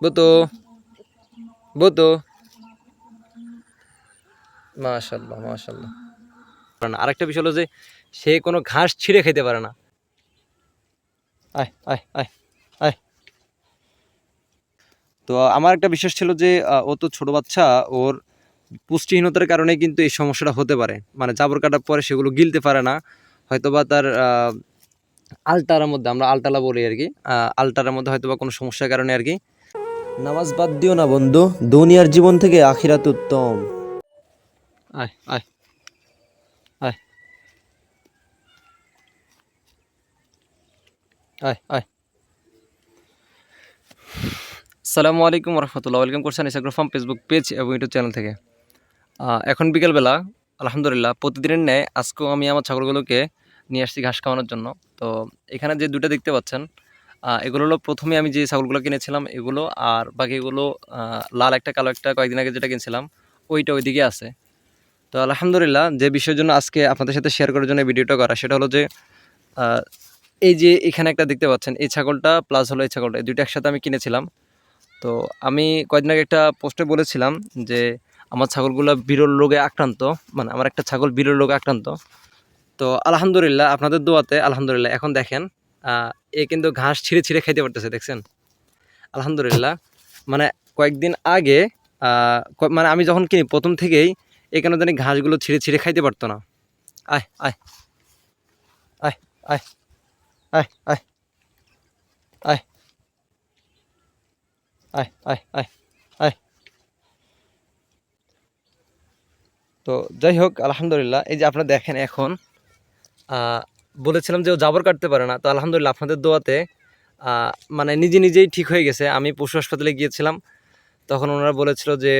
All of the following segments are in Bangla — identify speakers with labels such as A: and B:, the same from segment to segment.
A: বুতু। বুতু। মাশাল্লাহ মাশাল্লাহ আরেকটা বিষয় হলো যে সে কোনো ঘাস ছিঁড়ে খেতে পারে না। তো আমার একটা বিশ্বাস ছিল যে ও তো ছোট বাচ্চা ওর পুষ্টিহীনতার কারণে কিন্তু এই সমস্যাটা হতে পারে। মানে জাবর কাটার পরে সেগুলো গিলতে পারে না। হয়তোবা তার আহ, আলটার মধ্যে আমরা আলটালা বলি আর কি আহ, আলটার মধ্যে হয়তোবা কোনো সমস্যার কারণে আর কি
B: নামাজ বাদ দিও না বন্ধু, দুনিয়ার জীবন থেকে আখিরাত উত্তম।
A: আসসালামু আলাইকুম রহমতুল্লাহ ওয়েলকাম করছেন ইসাগ্রো ফার্ম ফেসবুক পেজ এবং ইউটিউব চ্যানেল থেকে। এখন বিকেলবেলা, আলহামদুলিল্লাহ, প্রতিদিনের ন্যায় আজকেও আমি আমার ছাগলগুলোকে নিয়ে আসছি ঘাস খাওয়ানোর জন্য। তো এখানে যে দুটো দেখতে পাচ্ছেন এগুলো হলো প্রথমে আমি যে ছাগলগুলো কিনেছিলাম, এগুলো আর বাকিগুলো লাল একটা, কালো একটা কয়েকদিন আগে যেটা কিনছিলাম, ওইটা ওইদিকে আছে। তো আলহামদুলিল্লাহ, যে বিষয়ের জন্য আজকে আপনাদের সাথে শেয়ার করার জন্য ভিডিওটা করা, সেটা হলো যে এই যে এখানে একটা দেখতে পাচ্ছেন, এই ছাগলটা প্লাস হলো এই ছাগলটা, এই দুইটা একসাথে আমি কিনেছিলাম। তো আমি কয়েকদিন আগে একটা পোস্টে বলেছিলাম যে, আমার ছাগলগুলো বিরল রোগে আক্রান্ত মানে আমার একটা ছাগল বিরল রোগে আক্রান্ত। তো আলহামদুলিল্লাহ, আপনাদের দোয়াতে আলহামদুলিল্লাহ, এখন দেখেন এ কিন্তু ঘাস ছিঁড়ে ছিঁড়ে খাইতে পারতেছে, দেখছেন? আলহামদুলিল্লাহ। মানে কয়েকদিন আগে মানে আমি যখন কিনি, প্রথম থেকেই এখানে জানি ঘাসগুলো ছিঁড়ে ছিঁড়ে খাইতে পারতো না। আয় আয়। আয় আয়। আয় আয়। আয়। আয় আয় আয়। তো যাই হোক, আলহামদুলিল্লাহ, এই যে আপনারা দেখেন এখন বলেছিলাম যে ও জাবর কাটতে পারে না। তো আলহামদুলিল্লাহ আপনাদের দোয়াতে মানে নিজে নিজেই ঠিক হয়ে গেছে। আমি পশু হাসপাতালে গিয়েছিলাম, তখন ওনারা বলেছিল যে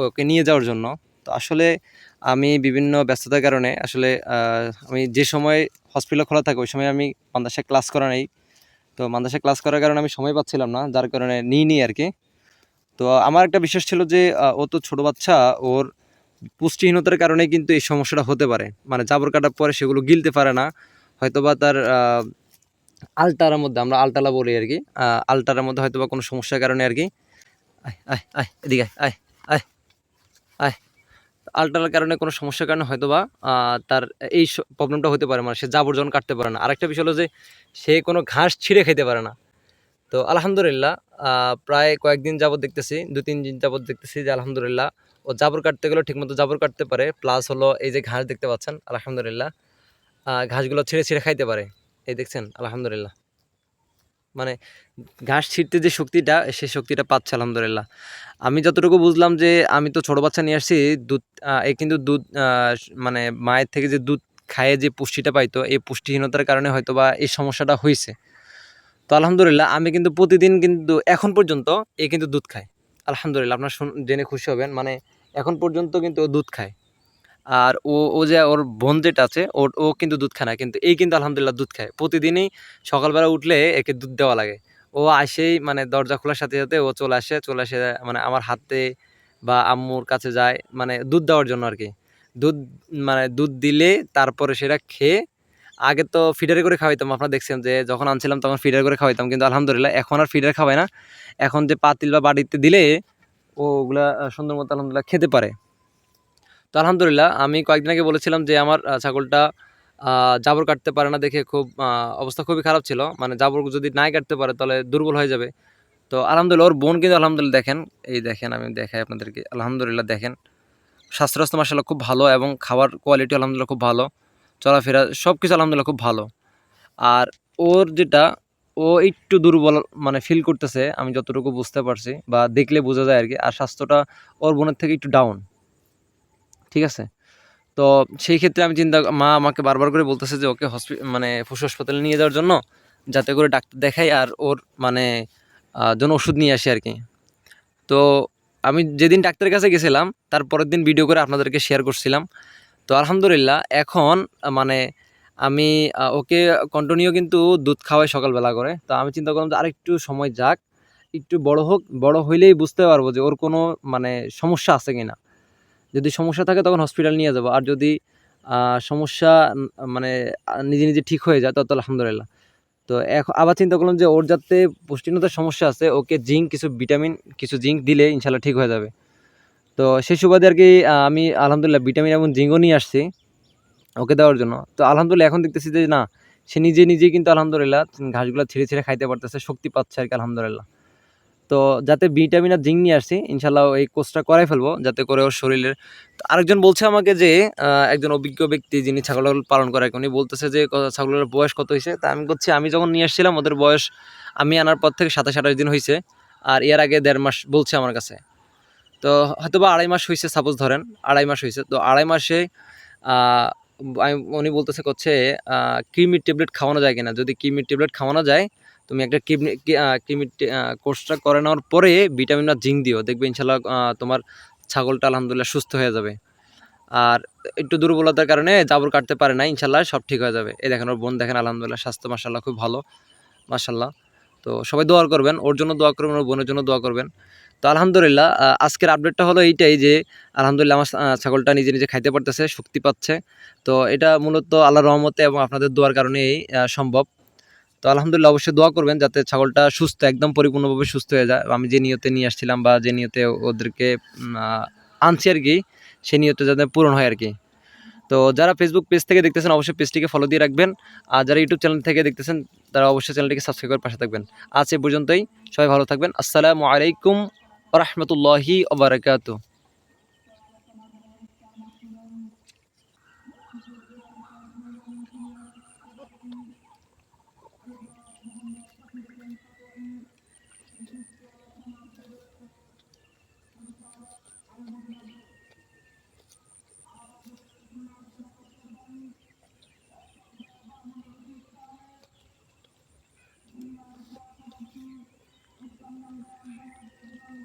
A: ওকে নিয়ে যাওয়ার জন্য। তো আসলে আমি বিভিন্ন ব্যস্ততার কারণে, আসলে আমি যে সময় হসপিটাল খোলা থাকে, ওই সময় আমি মাদ্রাসায় ক্লাস করা নেই। তো মাদ্রাসায় ক্লাস করার কারণে আমি সময় পাচ্ছিলাম না, যার কারণে নিই নি আর কি। তো আমার একটা বিশ্বাস ছিল যে ও তো ছোটো বাচ্চা, ওর পুষ্টিহীনতার কারণে কিন্তু এই সমস্যাটা হতে পারে। মানে জাবর কাটার পরে সেগুলো গিলতে পারে না। হয়তোবা তার আলটার মধ্যে, আমরা আলটালা বলি আর কি আলটার মধ্যে হয়তোবা কোনো সমস্যার কারণে আর কি। আয় আয় আয়, এদিকে আয় আয় আয় আলটার কারণে কোনো সমস্যার কারণে হয়তোবা তার এই প্রবলেমটা হতে পারে মানে সে জাবর যখন কাটতে পারে না। আরেকটা বিষয় হলো যে, সে কোনো ঘাস ছিঁড়ে খেতে পারে না। তো আলহামদুলিল্লাহ প্রায় কয়েকদিন যাবত দেখতেছি দু তিন দিন যাবত দেখতেছি যে আলহামদুলিল্লাহ ও জাবর কাটতে গেলেও ঠিকমতো জাবর কাটতে পারে। প্লাস হলো এই যে ঘাস দেখতে পাচ্ছেন, আলহামদুলিল্লাহ। ঘাসগুলো ছিঁড়ে ছিঁড়ে খাইতে পারে। এই দেখছেন, আলহামদুলিল্লাহ। মানে ঘাস ছিঁড়তে যে শক্তিটা সেই শক্তিটা পাচ্ছে, আলহামদুলিল্লাহ। আমি যতটুকু বুঝলাম যে, আমি তো ছোটো বাচ্চা নিয়ে আসছি, দুধ এ কিন্তু দুধ মানে মায়ের থেকে যে দুধ খায়ে যে পুষ্টিটা পাইতো, এই পুষ্টিহীনতার কারণে হয়তো বা এই সমস্যাটা হয়েছে তো আলহামদুলিল্লাহ, আমি কিন্তু প্রতিদিন কিন্তু, এখন পর্যন্ত এ কিন্তু দুধ খায় আলহামদুলিল্লাহ, আপনার জেনে খুশি হবেন। মানে এখন পর্যন্ত কিন্তু ও দুধ খায়। আর ও ও যে ওর বোন যেটা আছে ওর ও কিন্তু দুধ খায় না, কিন্তু এই কিন্তু আলহামদুলিল্লাহ দুধ খায়। প্রতিদিনই সকালবেলা উঠলে একে দুধ দেওয়া লাগে। ও আসেই মানে দরজা খোলার সাথে সাথে ও চলে আসে চলে আসে মানে আমার হাতে বা আম্মুর কাছে যায় মানে দুধ দেওয়ার জন্য আর কি দুধ মানে দুধ দিলে তারপরে সেটা খেয়ে আগে তো ফিডারে করে খাওয়াইতাম, আপনারা দেখছেন যে যখন আনছিলাম তখন ফিডার করে খাওয়াইতাম, কিন্তু আলহামদুলিল্লাহ এখন আর ফিডার খাওয়াই না। এখন যে পাতিল বা বাড়িতে দিলে ওগুলা সুন্দর মতো আলহামদুলিল্লাহ খেতে পারে। তো আলহামদুলিল্লাহ, আমি কয়েকদিন আগে বলেছিলাম যে আমার ছাগলটা জাবর কাটতে পারে না দেখে খুব অবস্থা খুবই খারাপ ছিল। মানে জাবর যদি নাই কাটতে পারে তাহলে দুর্বল হয়ে যাবে। তো আলহামদুলিল্লাহ, ওর বোন কিন্তু আলহামদুলিল্লাহ দেখেন। এই দেখেন, আমি দেখাই আপনাদেরকে। আলহামদুলিল্লাহ দেখেন। স্বাস্থ্য মাসাল্লাহ খুব ভালো এবং খাবার কোয়ালিটি আলহামদুলিল্লাহ খুব ভালো। চলাফেরা সব কিছু আলহামদুলিল্লাহ খুব ভালো। আর ওর যেটা ও একটু দুর্বল মানে ফিল করতেছে, আমি যতটুকু বুঝতে পারছি বা দেখলে বোঝা যায় আর কি আর স্বাস্থ্যটা ওর বোনের থেকে একটু ডাউন ঠিক আছে? তো সেই ক্ষেত্রে আমি চিন্তা, মা আমাকে বারবার করে বলতেছে যে ওকে হসপি মানে পশু হাসপাতালে নিয়ে যাওয়ার জন্য যাতে করে ডাক্তার দেখাই আর ওর মানে জন্য ওষুধ নিয়ে আসি আর কি তো আমি যেদিন ডাক্তারের কাছে গেছিলাম, তার পরের দিন ভিডিও করে আপনাদেরকে শেয়ার করছিলাম। তো আলহামদুলিল্লাহ, এখন মানে আমি ওকে কন্টিনিউ কিন্তু দুধ খাওয়াই সকালবেলা করে। তো আমি চিন্তা করলাম যে আরেকটু সময় যাক, একটু বড় হোক, বড় হইলেই বুঝতে পারব যে ওর কোনো মানে সমস্যা আছে কি না যদি সমস্যা থাকে তখন হসপিটাল নিয়ে যাব। আর যদি সমস্যা মানে নিজে নিজে ঠিক হয়ে যায় তত আলহামদুলিল্লাহ। তো এখন আবার চিন্তা করলাম যে ওর যাতে পুষ্টিহীনতার সমস্যা আছে, ওকে জিঙ্ক, কিছু ভিটামিন কিছু জিঙ্ক দিলে ইনশাল্লাহ ঠিক হয়ে যাবে। তো সেই সুবাদে আর কি আমি আলহামদুলিল্লাহ ভিটামিন এবং জিঙ্কও নিয়ে আসছি। ওকে দেওয়ার জন্য। তো আলহামদুলিল্লাহ এখন দেখতেছি যে না, সে নিজে নিজেই কিন্তু আলহামদুলিল্লাহ ঘাসগুলো ছিঁড়ে ছিঁড়ে খাইতে পারতেছে, শক্তি পাচ্ছে আর কি আলহামদুলিল্লাহ। তো যাতে ভিটামিন আর জিঙ্ক নিয়ে আসছি ইনশাল্লাহ এই কোর্সটা করাই ফেলব, যাতে করে ওর শরীরের আরেকজন বলছে আমাকে যে একজন অভিজ্ঞ ব্যক্তি যিনি ছাগল পালন করে উনি বলতেছে যে ছাগলের বয়স কত হয়েছে তা আমি বলছি, আমি যখন নিয়ে আসছিলাম, ওদের বয়স আমি আনার পর থেকে সাতাশ আঠাশ দিন হয়েছে আর এর আগে দেড় মাস বলছে আমার কাছে। তো হয়তো বা আড়াই মাস হয়েছে সাপোজ ধরেন, আড়াই মাস হয়েছে তো আড়াই মাসে উনি বলতেছে করছে কিমির ট্যাবলেট খাওয়ানো যায় কিনা? যদি কিমির ট্যাবলেট খাওয়ানো যায়, তুমি একটা কিডনি কিমির কোর্সটা করে নেওয়ার পরে ভিটামিন আর জিঙ্ক দিও। দেখবে ইনশাল্লাহ তোমার ছাগলটা আলহামদুলিল্লাহ সুস্থ হয়ে যাবে। আর একটু দুর্বলতার কারণে জাবর কাটতে পারে না ইনশাল্লাহ সব ঠিক হয়ে যাবে। এই দেখেন, ওর বোন দেখেন, আলহামদুলিল্লাহ স্বাস্থ্য মাসাল্লাহ খুব ভালো মাসাল্লাহ তো সবাই দোয়া করবেন, ওর জন্য দোয়া করবেন, ওর বোনের জন্য দোয়া করবেন। তো আলহামদুলিল্লাহ আজকের আপডেটটা হলো এইটাই যে, আলহামদুলিল্লাহ আমার ছাগলটা নিজে নিজে খাইতে পারতেছে, শক্তি পাচ্ছে। তো এটা মূলত আল্লাহ রহমতে এবং আপনাদের দোয়ার কারণেই সম্ভব। তো আলহামদুলিল্লাহ অবশ্যই দোয়া করবেন যাতে ছাগলটা সুস্থ, একদম পরিপূর্ণভাবে সুস্থ হয়ে যায়। আমি যে নিয়তে নিয়ে আসছিলাম বা যে নিয়তে ওদেরকে আনছি আর কি, সে নিয়তে যাতে পূরণ হয় আর কি। তো যারা ফেসবুক পেজ থেকে দেখতেছেন, অবশ্যই পেজটিকে ফলো দিয়ে রাখবেন। আর যারা ইউটিউব চ্যানেল থেকে দেখতেছেন, তারা অবশ্যই চ্যানেলটিকে সাবস্ক্রাইব করে পাশে থাকবেন। আজ এ পর্যন্তই, সবাই ভালো থাকবেন। আসসালামু আলাইকুম ورحمة الله وبركاته